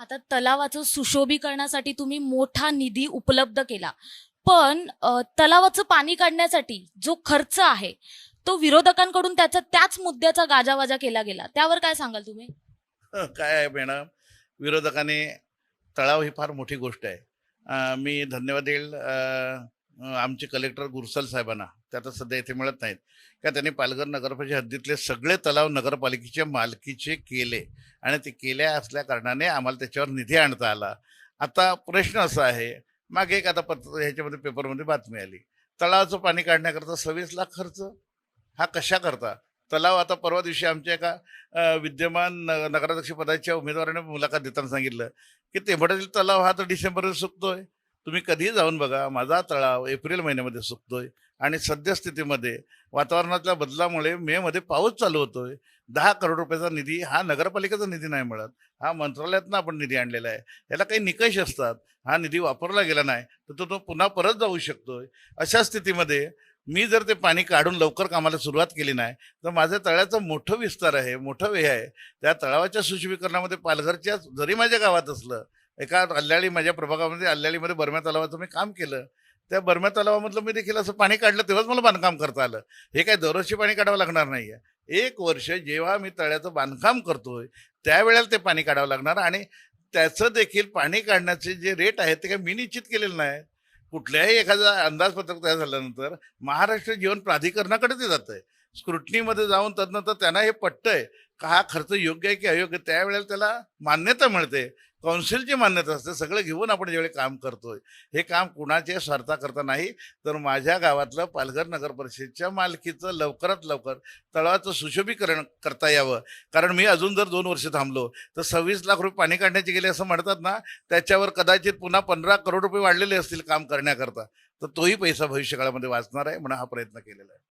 आता तलावाचं सुशोभीकरणासाठी तुम्ही मोठा निधी उपलब्ध केला. पण तलावाचं पाणी काढण्यासाठी जो खर्च आहे तो विरोधकांकडून त्याचा त्याच मुद्द्याचा गाजावाजा केला गेला. त्यावर काय सांगाल तुम्ही? काय आहे मॅडम? विरोधकाने तळाव ही फार मोठी गोष्ट आहे. मी धन्यवाद देईल. आमचे कलेक्टर गुरसल साहेबांना ते आता सध्या इथे मिळत नाहीत. का त्यांनी पालघर नगरपालिका हद्दीतले सगळे तलाव नगरपालिकेच्या मालकीचे केले आणि ते केल्या असल्या कारणाने आम्हाला त्याच्यावर निधी आणता आला. आता प्रश्न असा आहे मागे एक आता पत्र ह्याच्यामध्ये पेपरमध्ये बातमी आली. तलावाचं पाणी काढण्याकरता सव्वीस लाख खर्च? हा कशा करता? तलाव आता परवा दिवशी आमच्या एका विद्यमान न- नगराध्यक्ष पदाच्या उमेदवाराने मुलाखत देताना सांगितलं की तेवढ्यातील तलाव हा तर डिसेंबरमध्ये सुकतोय. तुम्ही कधीही जाऊन बघा माझा तळाव एप्रिल महिन्यामध्ये सुकतोय आणि सद्यस्थितीमध्ये वातावरणातल्या बदलामुळे मे मध्ये पाऊस चालू होतोय. दहा करोड रुपयाचा निधी हा नगरपालिकेचा निधी नाही मिळत. हा मंत्रालयातनं आपण निधी आणलेला आहे. याला काही निकष असतात. हा निधी वापरला गेला नाही तर तो तो पुन्हा परत जाऊ शकतोय. अशा स्थितीमध्ये मी जर ते पाणी काढून लवकर कामाला सुरुवात केली नाही तर माझ्या तळ्याचं मोठं विस्तार आहे मोठं वे आहे. त्या तळावाच्या सुशुभीकरणामध्ये पालघरच्या जरी माझ्या गावात असलं एका अल्ल्याळी माझ्या प्रभागामध्ये अल्ल्याळीमध्ये बर्म्या तलावाचं मी काम केलं. त्या बर्म्या तलावामधलं मी देखील असं पाणी काढलं तेव्हाच मला बांधकाम करता आलं. हे काय दरवर्षी पाणी काढावं लागणार नाही आहे एक वर्ष जेव्हा मी तळ्याचं बांधकाम करतोय त्यावेळेला ते पाणी काढावं लागणार आणि त्याचं देखील पाणी काढण्याचे जे रेट आहेत ते काय मी निश्चित केलेलं नाही. कुठल्याही एखादा अंदाजपत्रक तयार झाल्यानंतर महाराष्ट्र जीवन प्राधिकरणाकडे ते जातं आहे स्क्रुटनीमध्ये जाऊन तदनंतर त्यांना हे पटतंय का हा खर्च योग्य आहे की अयोग्य त्यावेळेला त्याला मान्यता मिळते. कौन्सिलची मान्यता असते. सगळं घेऊन आपण ज्यावेळी काम करतोय. हे काम कुणाच्या स्वार्थाकरता नाही तर माझ्या गावातलं पालघर नगर परिषदेच्या मालकीचं लवकरात लवकर तळाचं सुशोभीकरण करता यावं. कारण मी अजून जर दोन वर्ष थांबलो तर सव्वीस लाख रुपये पाणी काढण्याचे गेले असं म्हणतात ना त्याच्यावर कदाचित पुन्हा पंधरा करोड रुपये वाढलेले असतील काम करण्याकरता. तर तोही पैसा भविष्यकाळामध्ये वाचणार आहे म्हणून हा प्रयत्न केलेला आहे.